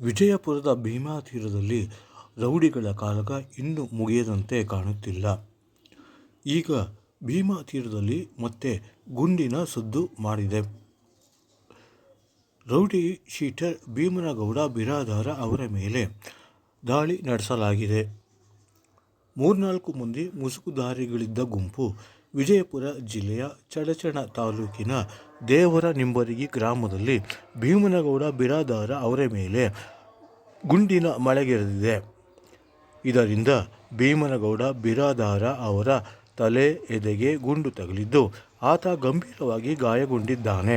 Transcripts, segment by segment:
ವಿಜಯಪುರದ ಭೀಮಾ ತೀರದಲ್ಲಿ ರೌಡಿಗಳ ಕಾಲಕ ಇನ್ನೂ ಮುಗಿಯದಂತೆ ಕಾಣುತ್ತಿಲ್ಲ. ಈಗ ಭೀಮಾ ತೀರದಲ್ಲಿ ಮತ್ತೆ ಗುಂಡಿನ ಸದ್ದು ಮಾಡಿದೆ. ರೌಡಿ ಶೀಟರ್ ಭೀಮನಗೌಡ ಬಿರಾದಾರ ಅವರ ಮೇಲೆ ದಾಳಿ ನಡೆಸಲಾಗಿದೆ. ಮೂರ್ನಾಲ್ಕು ಮಂದಿ ಮುಸುಕುದಾರಿಗಳಿದ್ದ ಗುಂಪು ವಿಜಯಪುರ ಜಿಲ್ಲೆಯ ಚಡಚಣ ತಾಲೂಕಿನ ದೇವರ ನಿಂಬರಗಿ ಗ್ರಾಮದಲ್ಲಿ ಭೀಮನಗೌಡ ಬಿರಾದಾರ ಅವರ ಮೇಲೆ ಗುಂಡಿನ ಮಳೆಗೆರೆದಿದೆ ಇದರಿಂದ ಭೀಮನಗೌಡ ಬಿರಾದಾರ ಅವರ ತಲೆ, ಎದೆಗೆ ಗುಂಡು ತಗುಲಿದ್ದು, ಆತ ಗಂಭೀರವಾಗಿ ಗಾಯಗೊಂಡಿದ್ದಾನೆ.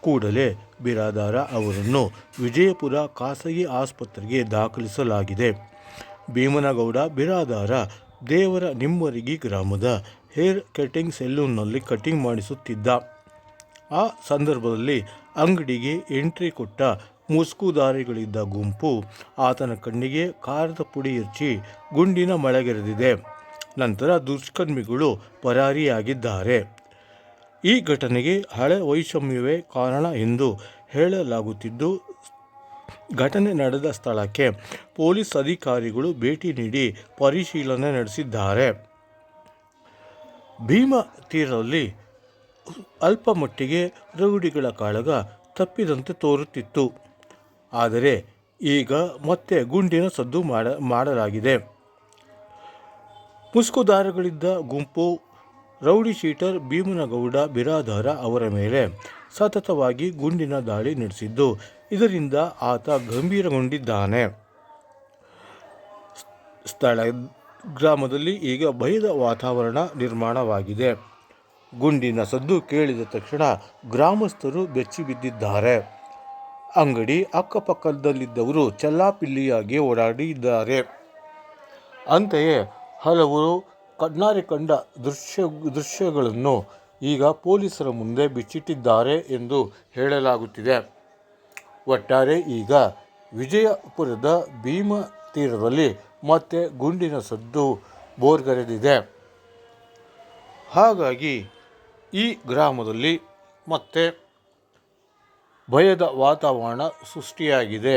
ಕೂಡಲೇ ಬಿರಾದಾರ ಅವರನ್ನು ವಿಜಯಪುರ ಖಾಸಗಿ ಆಸ್ಪತ್ರೆಗೆ ದಾಖಲಿಸಲಾಗಿದೆ. ಭೀಮನಗೌಡ ಬಿರಾದಾರ ದೇವರನಿಂಬರಗಿ ಗ್ರಾಮದ ಹೇರ್ ಕಟಿಂಗ್ ಸೆಲೂನ್ನಲ್ಲಿ ಕಟಿಂಗ್ ಮಾಡಿಸುತ್ತಿದ್ದ. ಆ ಸಂದರ್ಭದಲ್ಲಿ ಅಂಗಡಿಗೆ ಎಂಟ್ರಿ ಕೊಟ್ಟ ಮುಸ್ಕುದಾರಿಗಳಿದ್ದ ಗುಂಪು ಆತನ ಕಣ್ಣಿಗೆ ಕಾರದ ಪುಡಿ ಎರಚಿ ಗುಂಡಿನ ಮಳೆಗೆರೆದಿದೆ ನಂತರ ದುಷ್ಕರ್ಮಿಗಳು ಪರಾರಿಯಾಗಿದ್ದಾರೆ. ಈ ಘಟನೆಗೆ ಹಳೆ ವೈಷಮ್ಯವೇ ಕಾರಣ ಎಂದು ಹೇಳಲಾಗುತ್ತಿದ್ದು, ಘಟನೆ ನಡೆದ ಸ್ಥಳಕ್ಕೆ ಪೊಲೀಸ್ ಅಧಿಕಾರಿಗಳು ಭೇಟಿ ನೀಡಿ ಪರಿಶೀಲನೆ ನಡೆಸಿದ್ದಾರೆ. ಭೀಮ ತೀರದಲ್ಲಿ ಅಲ್ಪಮಟ್ಟಿಗೆ ರೌಡಿಗಳ ಕಾಳಗ ತಪ್ಪಿದಂತೆ ತೋರುತ್ತಿತ್ತು. ಆದರೆ ಈಗ ಮತ್ತೆ ಗುಂಡಿನ ಸದ್ದು ಮಾಡ ಮಾಡಲಾಗಿದೆ. ಮುಸ್ಕುದಾರಗಳಿದ್ದ ಗುಂಪು ರೌಡಿ ಶೀಟರ್ ಭೀಮನಗೌಡ ಬಿರಾದಾರ ಅವರ ಮೇಲೆ ಸತತವಾಗಿ ಗುಂಡಿನ ದಾಳಿ ನಡೆಸಿದ್ದು, ಇದರಿಂದ ಆತ ಗಂಭೀರಗೊಂಡಿದ್ದಾನೆ. ಸ್ಥಳ, ಗ್ರಾಮದಲ್ಲಿ ಈಗ ಭಯದ ವಾತಾವರಣ ನಿರ್ಮಾಣವಾಗಿದೆ. ಗುಂಡಿನ ಸದ್ದು ಕೇಳಿದ ತಕ್ಷಣ ಗ್ರಾಮಸ್ಥರು ಬೆಚ್ಚಿಬಿದ್ದಿದ್ದಾರೆ. ಅಂಗಡಿ ಅಕ್ಕಪಕ್ಕದಲ್ಲಿದ್ದವರು ಚಲ್ಲಾಪಿಲ್ಲಿಯಾಗಿ ಓಡಾಡಿದ್ದಾರೆ. ಅಂತೆಯೇ ಹಲವರು ಕಣ್ಣಾರೆ ಕಂಡ ದೃಶ್ಯ, ದೃಶ್ಯಗಳನ್ನು ಈಗ ಪೊಲೀಸರ ಮುಂದೆ ಬಿಚ್ಚಿಟ್ಟಿದ್ದಾರೆ ಎಂದು ಹೇಳಲಾಗುತ್ತಿದೆ. ಒಟ್ಟಾರೆ ಈಗ ವಿಜಯಪುರದ ಭೀಮ ತೀರದಲ್ಲಿ ಮತ್ತೆ ಗುಂಡಿನ ಸದ್ದು ಬೋರ್ಗರೆದಿದೆ ಹಾಗಾಗಿ ಈ ಗ್ರಾಮದಲ್ಲಿ ಮತ್ತೆ ಭಯದ ವಾತಾವರಣ ಸೃಷ್ಟಿಯಾಗಿದೆ.